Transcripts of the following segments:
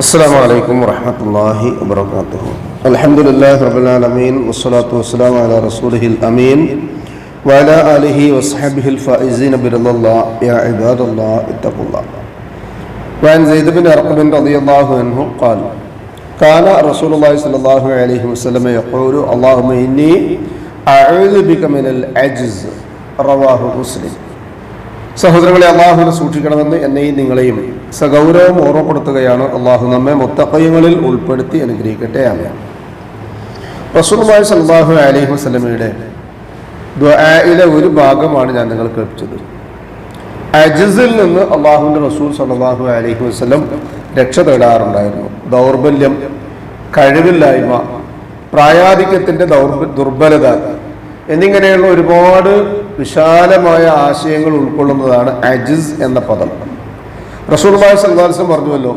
السلام عليكم ورحمة الله وبركاته الحمد لله رب العالمين والصلاة والسلام على رسوله الأمين وعلى آله وصحبه الفائزين برضا الله يا عباد الله اتقوا الله وعن زيد بن أرقم رضي الله عنه قال كان رسول الله صلى الله عليه وسلم يقول اللهم إني أعوذ بك من العجز رواه مسلم സഹോദരങ്ങളെ അള്ളാഹുവിനെ സൂക്ഷിക്കണമെന്ന് എന്നെയും നിങ്ങളെയും സഗൗരവം ഓർമ്മപ്പെടുത്തുകയാണ്. അള്ളാഹു നമ്മെ മുത്തക്കയങ്ങളിൽ ഉൾപ്പെടുത്തി അനുഗ്രഹിക്കട്ടെ. അമ്മ റസൂലുള്ളാഹി സല്ലാഹു അലൈഹി വസല്ലമയുടെ ദ്വയിലെ ഒരു ഭാഗമാണ് ഞാൻ നിങ്ങൾ കേൾപ്പിച്ചത്. അജിസിൽ നിന്ന് അള്ളാഹുവിന്റെ റസൂൽ സല്ലല്ലാഹു അലൈഹി വസ്ലം രക്ഷ തേടാറുണ്ടായിരുന്നു. ദൗർബല്യം കഴിവില്ലായ്മ പ്രായാധിക്യത്തിന്റെ ദൗർബ ദുർബലത എന്നിങ്ങനെയുള്ള ഒരുപാട് വിശാലമായ ആശയങ്ങൾ ഉൾക്കൊള്ളുന്നതാണ് അജിസ് എന്ന പദം. റസൂൽമായ സല്ലാസ്ലം പറഞ്ഞുവല്ലോ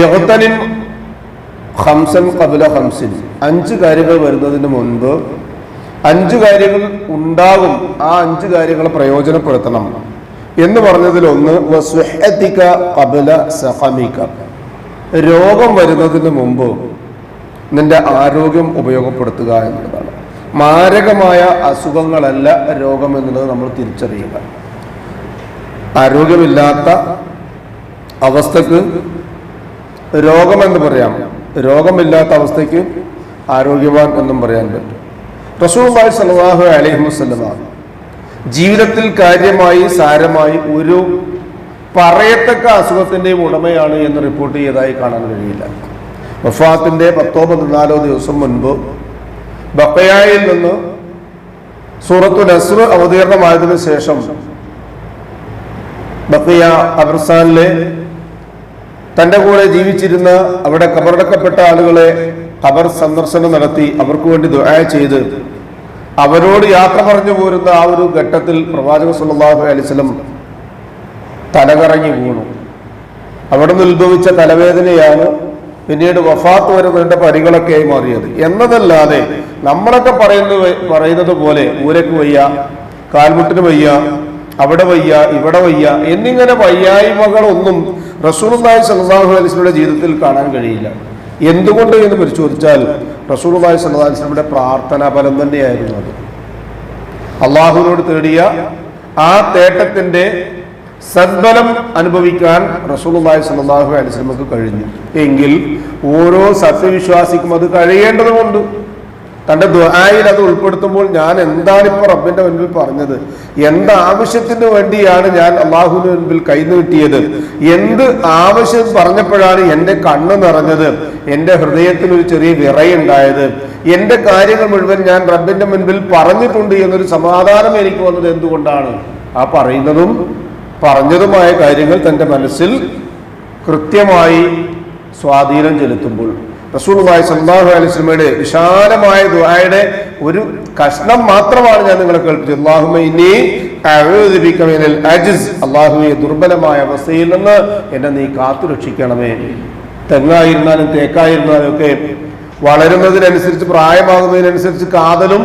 യഹത്തനിൻ ഹംസൻ കബുല ഹംസിൻ അഞ്ച് കാര്യങ്ങൾ വരുന്നതിന് മുൻപ് അഞ്ച് കാര്യങ്ങൾ ഉണ്ടാകും ആ അഞ്ച് കാര്യങ്ങൾ പ്രയോജനപ്പെടുത്തണം. എന്ന് പറഞ്ഞതിൽ ഒന്ന് വസ്വഹത്തിക കബുല സഹമിക രോഗം വരുന്നതിന് മുമ്പ് നിന്റെ ആരോഗ്യം ഉപയോഗപ്പെടുത്തുക എന്നുള്ളതാണ്. മാരകമായ അസുഖങ്ങളല്ല രോഗം എന്നുള്ളത് നമ്മൾ തിരിച്ചറിയുക. ആരോഗ്യമില്ലാത്ത അവസ്ഥക്ക് രോഗമെന്ന് പറയാം. രോഗമില്ലാത്ത അവസ്ഥയ്ക്ക് ആരോഗ്യവാൻ എന്നും പറയാൻ പറ്റും. റസൂബായ് സലാഹു അലൈഹി വസ്ലമ ജീവിതത്തിൽ കാര്യമായി സാരമായി ഒരു പറയത്തക്ക അസുഖത്തിന്റെയും ഉടമയാണ് എന്ന് റിപ്പോർട്ട് ചെയ്തതായി കാണാൻ കഴിയില്ല. വഫാത്തിന്റെ പത്തോ പതിനാലോ ദിവസം മുൻപ് ബക്കയായിൽ നിന്ന് സൂറത്തു നസ്ർ അവതീർണമായതിനു ശേഷം ബക്കയ അബർസാനിലെ തന്റെ കൂടെ ജീവിച്ചിരുന്ന അവിടെ കബറടക്കപ്പെട്ട ആളുകളെ ഖബർ സന്ദർശനം നടത്തി അവർക്ക് വേണ്ടി ദുആ ചെയ്ത് അവരോട് യാത്ര പറഞ്ഞു പോരുന്ന ആ ഒരു ഘട്ടത്തിൽ പ്രവാചക സല്ലല്ലാഹു അലൈഹി വസല്ലം തലകറങ്ങി വീണു. അവിടെ നിന്ന് ഉത്ഭവിച്ച തലവേദനയാണ് പിന്നീട് വഫാത്ത് വരെ നീണ്ട പരികളൊക്കെയായി മാറിയത്. എന്നതല്ലാതെ നമ്മളൊക്കെ പറയുന്നത് പറയുന്നത് പോലെ ഊരക്ക് വയ്യ കാൽമുട്ടിന് വയ്യ അവിടെ വയ്യ ഇവിടെ വയ്യ എന്നിങ്ങനെ വയ്യായ്മകളൊന്നും റസൂർദായ് സല്ലാഹു അലിസ്ലയുടെ ജീവിതത്തിൽ കാണാൻ കഴിയില്ല. എന്തുകൊണ്ട് എന്ന് പരിശോധിച്ചാൽ റസൂർദായ് സല്ലാ അലിസ്ലമിയുടെ പ്രാർത്ഥനാ ഫലം തന്നെയായിരുന്നു അത്. അള്ളാഹുവിനോട് തേടിയ ആ തേട്ടത്തിന്റെ സദ്ബലം അനുഭവിക്കാൻ റസൂലുള്ളാഹി സ്വല്ലല്ലാഹു അലൈഹി കഴിഞ്ഞു. എങ്കിൽ ഓരോ സത്യവിശ്വാസിക്കും അത് കഴിയേണ്ടതുകൊണ്ട് തന്റെ ദ്വായിൽ അത് ഉൾപ്പെടുത്തുമ്പോൾ ഞാൻ എന്താണ് ഇപ്പോൾ റബ്ബിന്റെ മുൻപിൽ പറഞ്ഞത്? എന്ത് ആവശ്യത്തിന് വേണ്ടിയാണ് ഞാൻ അള്ളാഹുവിന് മുൻപിൽ കൈനീട്ടിയത് എന്ത് ആവശ്യം പറഞ്ഞപ്പോഴാണ് എന്റെ കണ്ണ് നിറഞ്ഞത്? എന്റെ ഹൃദയത്തിൽ ഒരു ചെറിയ വിറയുണ്ടായത് എന്റെ കാര്യങ്ങൾ മുഴുവൻ ഞാൻ റബ്ബിന്റെ മുൻപിൽ പറഞ്ഞിട്ടുണ്ട് എന്നൊരു സമാധാനം എനിക്ക് വന്നത് എന്തുകൊണ്ടാണ്? ആ പറയുന്നതും പറഞ്ഞതുമായ കാര്യങ്ങൾ തന്റെ മനസ്സിൽ കൃത്യമായി സ്വാധീനം ചെലുത്തുമ്പോൾ റസൂലുള്ളാഹി സ്വല്ലല്ലാഹു അലൈഹി വസല്ലമയുടെ വിശാലമായ ദുആയുടെ ഒരു കഷ്ണം മാത്രമാണ് ഞാൻ നിങ്ങളെ കേൾപ്പിച്ചത്. മിനൽ അജ്സ്. അല്ലാഹുവേ ദുർബലമായ അവസ്ഥയിൽ നിന്ന് എന്നെ നീ കാത്തു രക്ഷിക്കണമേ. തെങ്ങായിരുന്നാലും തേക്കായിരുന്നാലും ഒക്കെ വളരുന്നതിനനുസരിച്ച് പ്രായമാകുന്നതിനനുസരിച്ച് കാതലും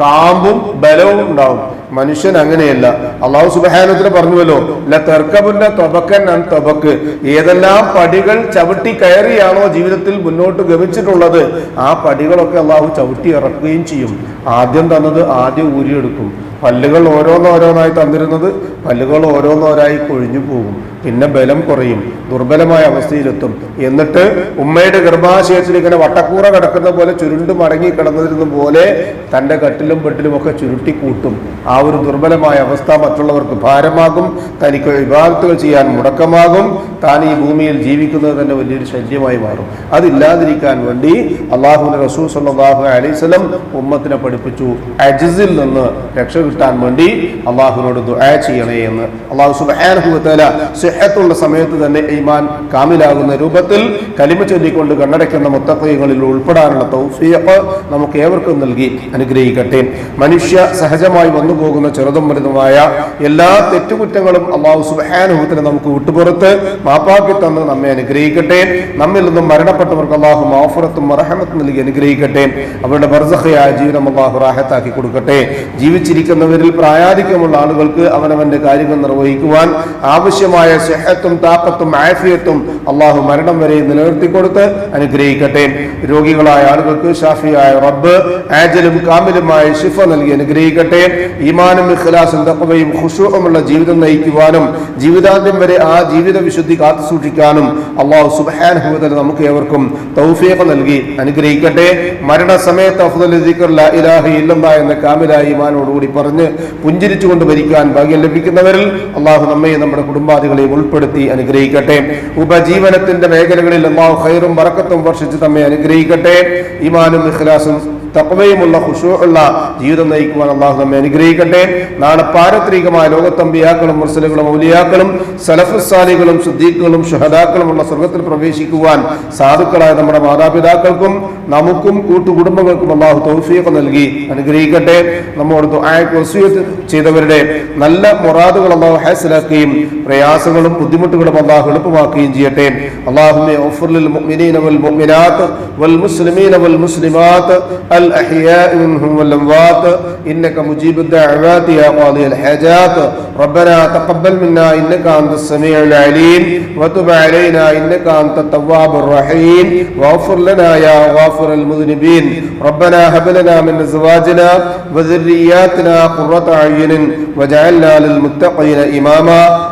കാമ്പും ബലവും ഉണ്ടാവും. മനുഷ്യൻ അങ്ങനെയല്ല. അള്ളാഹു സുബഹാനത്തിന് പറഞ്ഞുവല്ലോ ല തെർക്കബുന്ന തൊബക്കൻ അൻ തൊബക്ക്. ഏതെല്ലാം പടികൾ ചവിട്ടി കയറിയാണോ ജീവിതത്തിൽ മുന്നോട്ട് ഗമിച്ചിട്ടുള്ളത് ആ പടികളൊക്കെ അള്ളാഹു ചവിട്ടി ഇറക്കുകയും ചെയ്യും. ആദ്യം തന്നത് ആദ്യം ഊരിയെടുക്കും. പല്ലുകൾ ഓരോന്നോരോന്നായി തന്നിരുന്നത് പല്ലുകൾ ഓരോന്നോരായി കൊഴിഞ്ഞു പോകും. പിന്നെ ബലം കുറയും. ദുർബലമായ അവസ്ഥയിലെത്തും. എന്നിട്ട് ഉമ്മയുടെ ഗർഭാശയത്തിൽ ഇങ്ങനെ വട്ടക്കൂറ കിടക്കുന്ന പോലെ ചുരുണ്ട് മടങ്ങി കിടന്നിരുന്ന പോലെ തന്റെ കട്ടിലും പെട്ടിലും ഒക്കെ ചുരുട്ടി കൂട്ടും ആ ഒരു ദുർബലമായ അവസ്ഥ മറ്റുള്ളവർക്ക് ഭാരമാകും. തനിക്ക് വിഭാഗത്തുകൾ ചെയ്യാൻ മുടക്കമാകും. താൻ ഈ ഭൂമിയിൽ ജീവിക്കുന്നത് തന്നെ വലിയൊരു ശല്യമായി മാറും. അതില്ലാതിരിക്കാൻ വേണ്ടി അള്ളാഹുവിന്റെ റസൂസ് അള്ളാഹു അലൈസ്ലം ഉമ്മത്തിനെ പഠിപ്പിച്ചു. അജിസിൽ നിന്ന് രക്ഷ കിട്ടാൻ വേണ്ടി അള്ളാഹുവിനോട് ദുആ ചെയ്യണേ എന്ന്. അള്ളാഹു സുബാനുഭവത്തല സിഹത്തുള്ള സമയത്ത് തന്നെ ഈമാൻ കാമിലാകുന്ന രൂപത്തിൽ കലിമ ചൊല്ലിക്കൊണ്ട് കണ്ണടയ്ക്കുന്ന മുത്തക്കൈകളിൽ ഉൾപ്പെടാനുള്ള തൗഫീഖ് നമുക്ക് ഏവർക്കും നൽകി അനുഗ്രഹിക്കട്ടെ. മനുഷ്യ സഹജമായി വന്നു പോകുന്ന ചെറുതും വലുതുമായ എല്ലാ തെറ്റുകുറ്റങ്ങളും അള്ളാഹു സുബാനുഭവത്തിന് നമുക്ക് വിട്ടുപുറത്ത് മാപ്പാക്കി തന്ന് നമ്മെ അനുഗ്രഹിക്കട്ടെ. നമ്മിൽ നിന്നും മരണപ്പെട്ടവർക്ക് അള്ളാഹു മാഫുറത്തും മറഹമത്തും നൽകി അനുഗ്രഹിക്കട്ടെ. അവരുടെ ബർസഹയായ ജീവിതം അള്ളാഹു റാഹത്താക്കി കൊടുക്കട്ടെ. ജീവിച്ചിരിക്കുന്ന ജീവിച്ചിരിക്കുന്നവരിൽ പ്രായാധിക്യമുള്ള ആളുകൾക്ക് അവനവന്റെ കാര്യങ്ങൾ നിർവഹിക്കുവാൻ ആവശ്യമായ സെഹത്തും താക്കത്തും ആഫിയത്തും അള്ളാഹു മരണം വരെ നിലനിർത്തി കൊടുത്ത് അനുഗ്രഹിക്കട്ടെ. രോഗികളായ ആളുകൾക്ക് ഷാഫിയായ റബ്ബ് ആജലും കാമിലുമായ ഷിഫ നൽകി അനുഗ്രഹിക്കട്ടെ. ഈമാനും ഇഖ്ലാസും തക്കവയും ഖുശൂഉമുള്ള ജീവിതം നയിക്കുവാനും ജീവിതാന്ത്യം വരെ ആ ജീവിത വിശുദ്ധി കാത്തു സൂക്ഷിക്കാനും അള്ളാഹു തആല നമുക്ക് ഏവർക്കും തൗഫീഖ് നൽകി അനുഗ്രഹിക്കട്ടെ. മരണസമയത്ത് അഫ്ദൽ ഇലാഹ ഇല്ലല്ലാഹ് എന്ന കാമിലായ ഈമാനോടുകൂടി പറഞ്ഞ് പുഞ്ചിരിച്ചുകൊണ്ട് ഭരിക്കാൻ ഭാഗ്യം ലഭിക്കുന്നവരിൽ അള്ളാഹു നമ്മയെ നമ്മുടെ കുടുംബാദികളെയും ഉൾപ്പെടുത്തി അനുഗ്രഹിക്കട്ടെ. ഉപജീവനത്തിന്റെ മേഖലകളിൽ അള്ളാഹു ഹൈറും വറക്കത്തും വർഷിച്ച് നമ്മെ അനുഗ്രഹിക്കട്ടെ. ഇമാനും ഇഖ്ലാസും തക്വയുമുള്ള ഖുഷൂഉള്ള ജീവിതം നയിക്കുവാൻ അള്ളാഹു നമ്മെ അനുഗ്രഹിക്കട്ടെ. നാളെ പാരത്രികമായ ലോകത്തമ്പിയാക്കളും മുർസലുകളും ഔലിയാക്കളും സലഫുസാലികളും സുദ്ദീഖുകളും ഷഹദാക്കളുമുള്ള സ്വർഗത്തിൽ പ്രവേശിക്കുവാൻ സാധുക്കളായ നമ്മുടെ മാതാപിതാക്കൾക്കും നമുക്കും കൂട്ടുകുടുംബങ്ങൾക്കും അള്ളാഹു തൗഫീഖ് നൽകി അനുഗ്രഹിക്കട്ടെ. നമ്മോട് ചെയ്തവരുടെ നല്ല മുറാദുകൾ അള്ളാഹു ഹാസിലാക്കുകയും പ്രയാസങ്ങളും ബുദ്ധിമുട്ടുകളും അള്ളാഹു എളുപ്പമാക്കുകയും ചെയ്യട്ടെ. ഓഫറിൽ മുഅ്മിനീന വൽ الأحياء منهم والأموات إنك مجيب الدعوات يا قاضي الحاجات. ربنا تقبل منا إنك أنت السميع العليم. وتب علينا إنك أنت التواب الرحيم. واغفر لنا يا غافر المذنبين. ربنا هب لنا من أزواجنا وذرياتنا قرة أعين واجعلنا للمتقين إماما.